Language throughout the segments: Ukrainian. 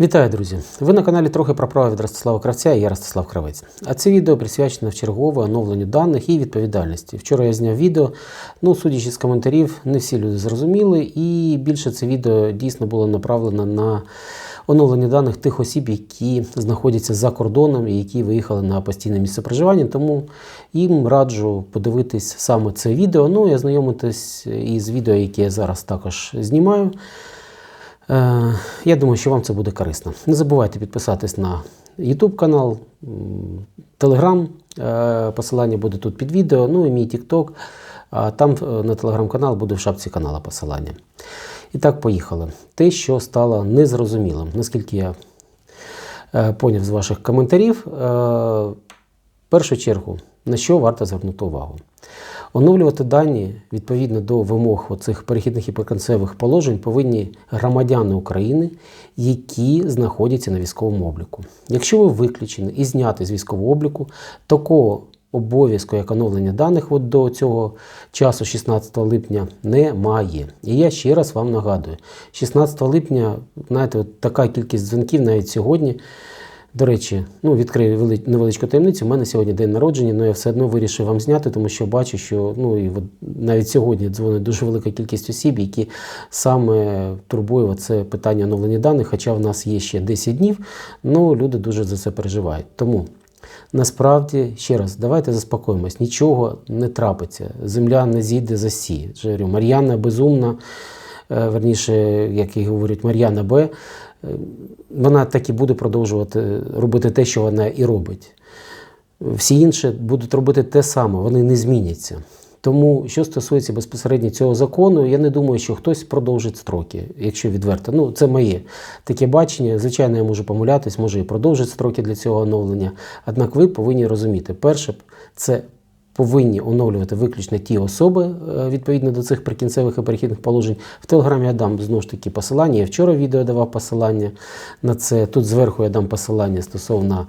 Вітаю, друзі! Ви на каналі трохи про право від Ростислава Кравця і я Ростислав Кравець. А це відео присвячено чергове оновленню даних і відповідальності. Вчора я зняв відео, ну, судячи з коментарів, не всі люди зрозуміли, і більше це відео дійсно було направлено на оновлення даних тих осіб, які знаходяться за кордоном і які виїхали на постійне місце проживання. Тому їм раджу подивитись саме це відео. Ну і ознайомитись із відео, яке я зараз також знімаю. Е, Я думаю, що вам це буде корисно. Не забувайте підписатись на YouTube канал, Telegram. Е, Посилання буде тут під відео, ну і мій TikTok. Там е, на телеграм-канал буде в шапці канала посилання. І так, поїхали. Те, що стало незрозумілим, наскільки я поняв з ваших коментарів, в першу чергу, на що варто звернути увагу. Оновлювати дані відповідно до вимог цих перехідних і прикінцевих положень повинні громадяни України, які знаходяться на військовому обліку. Якщо ви виключені і зняти з військового обліку, такого обов'язку, як оновлення даних от до цього часу, 16 липня, немає. І я ще раз вам нагадую: 16 липня, знаєте, от така кількість дзвінків навіть сьогодні. До речі, ну відкрию невеличку таємницю. У мене сьогодні день народження, але я все одно вирішив вам зняти, тому що бачу, що ну і от навіть сьогодні дзвонить дуже велика кількість осіб, які саме турбує це питання оновлення даних. Хоча в нас є ще 10 днів, ну люди дуже за це переживають. Тому насправді ще раз давайте заспокоїмось, нічого не трапиться. Земля не зійде за сі. Говорю, Мар'яна безумна, е, верніше, як і говорять, Мар'яна Б. е, Вона так і буде продовжувати робити те, що вона і робить. Всі інші будуть робити те саме, вони не зміняться. Тому, що стосується безпосередньо цього закону, я не думаю, що хтось продовжить строки, якщо відверто. Ну, це моє таке бачення. Звичайно, я можу помилятись, може і продовжить строки для цього оновлення. Однак ви повинні розуміти, перше, це повинні оновлювати виключно ті особи е, відповідно до цих прикінцевих і перехідних положень. В телеграмі я дам знову ж таки посилання. Я вчора відео давав посилання на це. Тут зверху я дам посилання стосовно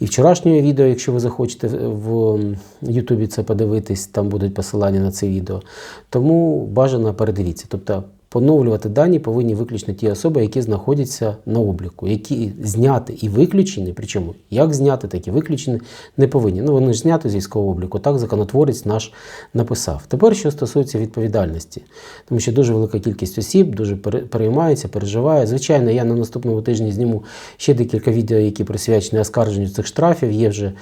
і вчорашнього відео, якщо ви захочете в Ютубі це подивитись, там будуть посилання на це відео. Тому бажано передивіться. Тобто поновлювати дані повинні виключно ті особи, які знаходяться на обліку, які зняти і виключені, причому як зняти, так і виключені, не повинні. Ну вони ж зняти з військового обліку. Так законотворець наш написав. Тепер, що стосується відповідальності, тому що дуже велика кількість осіб дуже пере- переймається, переживає. Звичайно, я на наступному тижні зніму ще декілька відео, які присвячені оскарженню цих штрафів. Є вже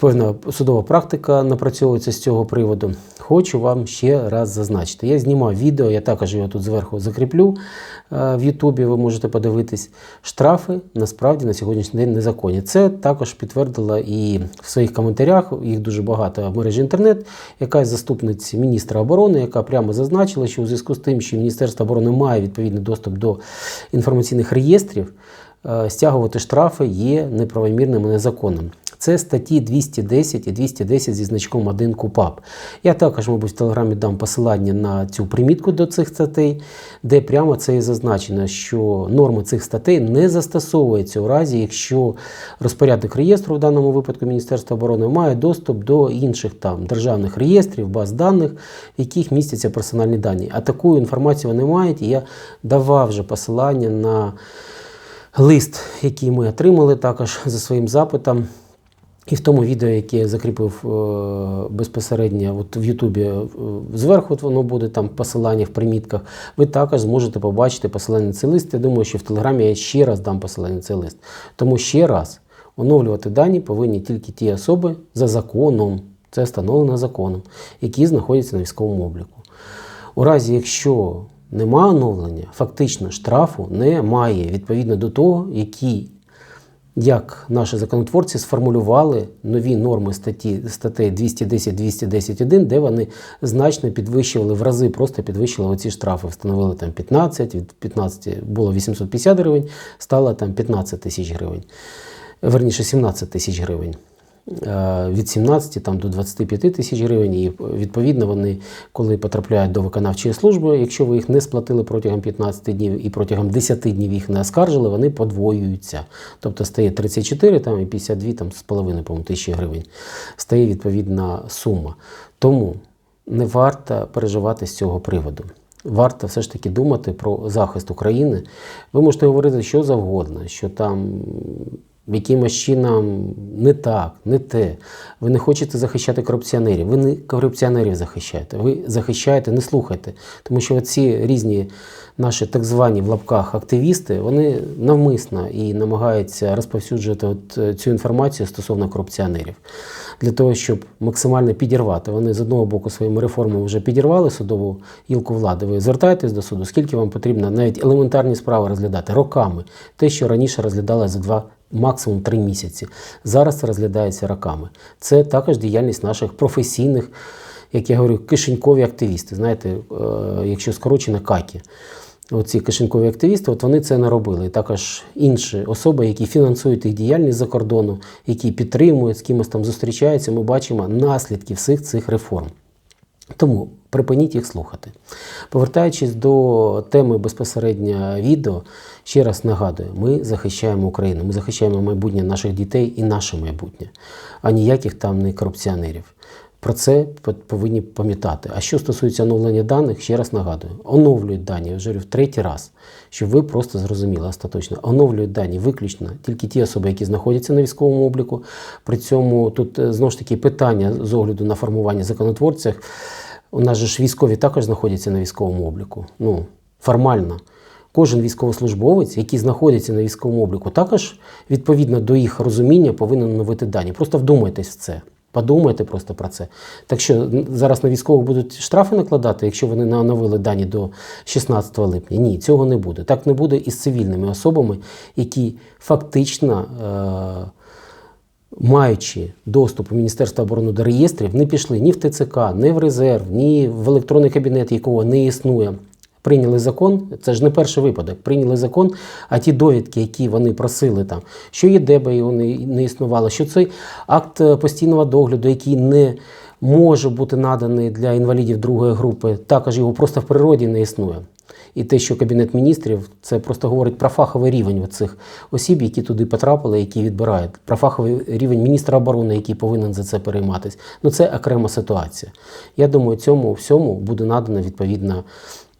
Певна судова практика напрацьовується з цього приводу. Хочу вам ще раз зазначити. Я знімав відео, я також його тут зверху закріплю е, в Ютубі. Ви можете подивитись. Штрафи насправді на сьогоднішній день незаконні. Це також підтвердила і в своїх коментарях. Їх дуже багато в мережі інтернет. Якась заступниця міністра оборони, яка прямо зазначила, що у зв'язку з тим, що Міністерство оборони має відповідний доступ до інформаційних реєстрів, е, стягувати штрафи є неправомірним і незаконним. Це статті 210 і 210 зі значком 1 КУПАП. Я також, мабуть, в телеграмі дам посилання на цю примітку до цих статей, де прямо це і зазначено, що норми цих статей не застосовуються у разі, якщо розпорядник реєстру, в даному випадку Міністерства оборони, має доступ до інших там державних реєстрів, баз даних, в яких містяться персональні дані. А таку інформацію вони мають, я давав вже посилання на лист, який ми отримали також за своїм запитом. І в тому відео, яке я закріпив е, безпосередньо от в Ютубі е, зверху, от воно буде там посилання в примітках, ви також зможете побачити посилання на цей лист. Я думаю, що в Телеграмі я ще раз дам посилання на цей лист. Тому ще раз оновлювати дані повинні тільки ті особи за законом, це встановлено законом, які знаходяться на військовому обліку. У разі, якщо немає оновлення, фактично штрафу немає відповідно до того, які як наші законотворці сформулювали нові норми статті статей 210-210.1, де вони значно підвищували в рази, просто підвищили оці штрафи. Встановили там 15, від 15 було 850 гривень, стало там 15 тисяч гривень. Верніше 17 тисяч гривень. Е, Від 17 там, до 25 тисяч гривень, і відповідно вони, коли потрапляють до виконавчої служби, якщо ви їх не сплатили протягом 15 днів і протягом 10 днів їх не оскаржили, вони подвоюються. Тобто стає 34 там, і 52 там, з половиною тисячі гривень. Стає відповідна сума. Тому не варто переживати з цього приводу. варто все ж таки думати про захист України. Ви можете говорити що завгодно, що там якимось чином не так, не те. Ви не хочете захищати корупціонерів. Ви не корупціонерів захищаєте. Ви захищаєте, не слухайте. Тому що ці різні наші так звані в лапках активісти, вони навмисно і намагаються розповсюджувати от е, цю інформацію стосовно корупціонерів. Для того, щоб максимально підірвати. Вони з одного боку своїми реформами вже підірвали судову гілку влади. Ви звертаєтесь до суду, скільки вам потрібно навіть елементарні справи розглядати роками. Те, що раніше розглядали за два максимум три місяці. Зараз це розглядається роками. Це також діяльність наших професійних, як я говорю, кишенькові активісти. Знаєте, е, якщо скорочено какі. Оці кишенькові активісти, от вони це не робили. І також інші особи, які фінансують їх діяльність за кордону, які підтримують, з кимось там зустрічаються, ми бачимо наслідки всіх цих реформ. Тому припиніть їх слухати. Повертаючись до теми безпосередньо відео, ще раз нагадую, ми захищаємо Україну, ми захищаємо майбутнє наших дітей і наше майбутнє, а ніяких там не корупціонерів. Про це повинні пам'ятати. А що стосується оновлення даних, ще раз нагадую, оновлюють дані, я вже в третій раз, щоб ви просто зрозуміли остаточно. Оновлюють дані виключно тільки ті особи, які знаходяться на військовому обліку. При цьому тут е, знову ж таки питання з огляду на формування законотворців. У нас же ж військові також знаходяться на військовому обліку. Ну, формально. Кожен військовослужбовець, який знаходиться на військовому обліку, також відповідно до їх розуміння повинен оновити дані. Просто вдумайтесь в це. Подумайте просто про це. Так що зараз на військових будуть штрафи накладати, якщо вони не оновили дані до 16 липня. Ні, цього не буде. Так не буде і з цивільними особами, які фактично. Е- Маючи доступ у Міністерства оборони до реєстрів, не пішли ні в ТЦК, ні в резерв, ні в електронний кабінет, якого не існує. Прийняли закон, це ж не перший випадок. Прийняли закон, а ті довідки, які вони просили там, що є ДЕБА, його не, не існувало, що цей акт е, постійного догляду, який не може бути наданий для інвалідів другої групи, також його просто в природі не існує. І те, що Кабінет міністрів, це просто говорить про фаховий рівень цих осіб, які туди потрапили, які відбирають, про фаховий рівень міністра оборони, який повинен за це перейматися. Ну це окрема ситуація. Я думаю, цьому всьому буде надана відповідна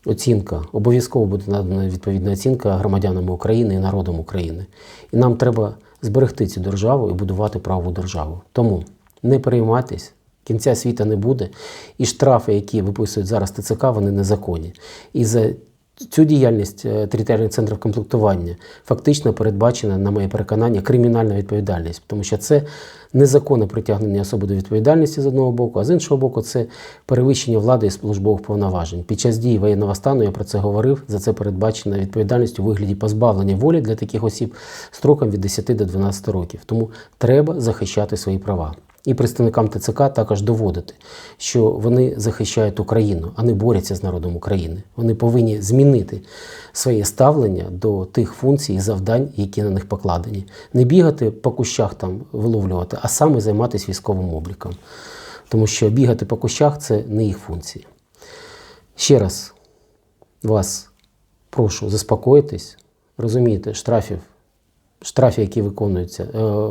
оцінка. Обов'язково буде надана відповідна оцінка громадянам України і народом України. І нам треба зберегти цю державу і будувати правову державу. Тому не переймайтесь. Кінця світа не буде, і штрафи, які виписують зараз ТЦК, вони незаконні. І за цю діяльність е, територіальних центрів комплектування фактично передбачена, на моє переконання, кримінальна відповідальність, тому що це незаконне притягнення особи до відповідальності з одного боку, а з іншого боку, це перевищення влади і службових повноважень. Під час дії воєнного стану я про це говорив. За це передбачена відповідальність у вигляді позбавлення волі для таких осіб строком від 10 до 12 років. Тому треба захищати свої права і представникам ТЦК також доводити, що вони захищають Україну, а не борються з народом України. Вони повинні змінити своє ставлення до тих функцій і завдань, які на них покладені. Не бігати по кущах там виловлювати, а саме займатися військовим обліком. Тому що бігати по кущах це не їх функції. Ще раз вас прошу заспокоїтись, розумієте, штрафів штрафи, які виконуються, е,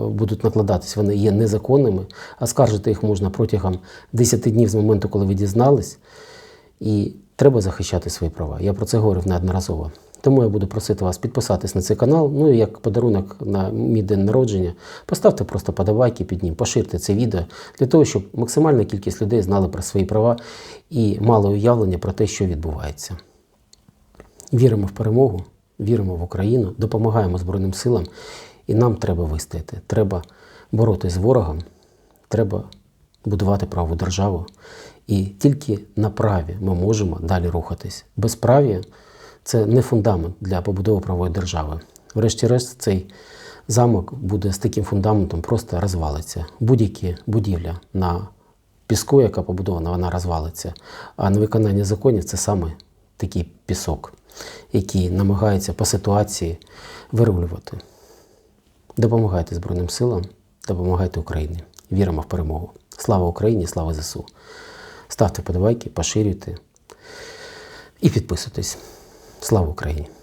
будуть накладатись, вони є незаконними, а скаржити їх можна протягом 10 днів з моменту, коли ви дізнались. І треба захищати свої права. Я про це говорив неодноразово. Тому я буду просити вас підписатись на цей канал. Ну і як подарунок на мій день народження, поставте просто подавайки під ним, поширте це відео для того, щоб максимальна кількість людей знали про свої права і мали уявлення про те, що відбувається. Віримо в перемогу віримо в Україну, допомагаємо Збройним силам, і нам треба вистояти. Треба боротися з ворогом, треба будувати праву державу. І тільки на праві ми можемо далі рухатись. Безправ'я це не фундамент для побудови правої держави. Врешті-решт, цей замок буде з таким фундаментом просто розвалиться. Будь-які будівля на піску, яка побудована, вона розвалиться. А на виконання законів це саме такий пісок які намагаються по ситуації вирулювати. Допомагайте Збройним силам, допомагайте Україні. Віримо в перемогу. Слава Україні, слава ЗСУ. Ставте подобайки, поширюйте і підписуйтесь. Слава Україні!